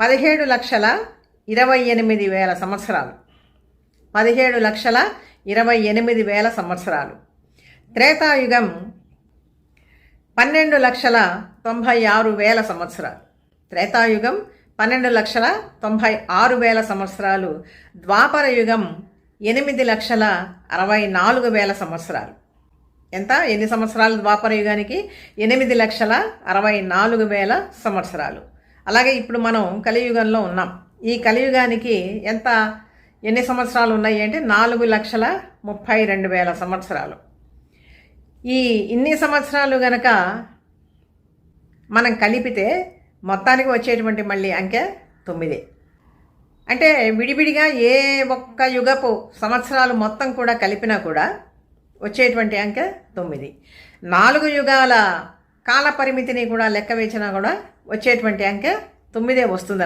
పదిహేడు లక్షల ఇరవై ఎనిమిది వేల సంవత్సరాలు. పదిహేడు లక్షల ఇరవై ఎనిమిది వేల సంవత్సరాలు. త్రేతాయుగం పన్నెండు లక్షల తొంభై ఆరు వేల సంవత్సరాలు. త్రేతాయుగం పన్నెండు లక్షల తొంభై ఆరు వేల సంవత్సరాలు. ద్వాపర యుగం ఎనిమిది లక్షల అరవై నాలుగు వేల సంవత్సరాలు. ఎంత? ఎన్ని సంవత్సరాలు ద్వాపర యుగానికి? ఎనిమిది లక్షల అరవై నాలుగు వేల సంవత్సరాలు. అలాగే ఇప్పుడు మనం కలియుగంలో ఉన్నాం. ఈ కలియుగానికి ఎంత ఎన్ని సంవత్సరాలు ఉన్నాయి అంటే నాలుగు లక్షల ముప్పై రెండు వేల సంవత్సరాలు. ఈ ఇన్ని సంవత్సరాలు గనక మనం కలిపితే మొత్తానికి వచ్చేటువంటి మళ్ళీ అంకె తొమ్మిది. అంటే విడివిడిగా ఏ ఒక్క యుగపు సంవత్సరాలు మొత్తం కూడా కలిపినా కూడా వచ్చేటువంటి అంకె తొమ్మిది. నాలుగు యుగాల కాల పరిమితిని కూడా లెక్క వేసినా కూడా వచ్చేటువంటి అంకె తొమ్మిదే వస్తుంది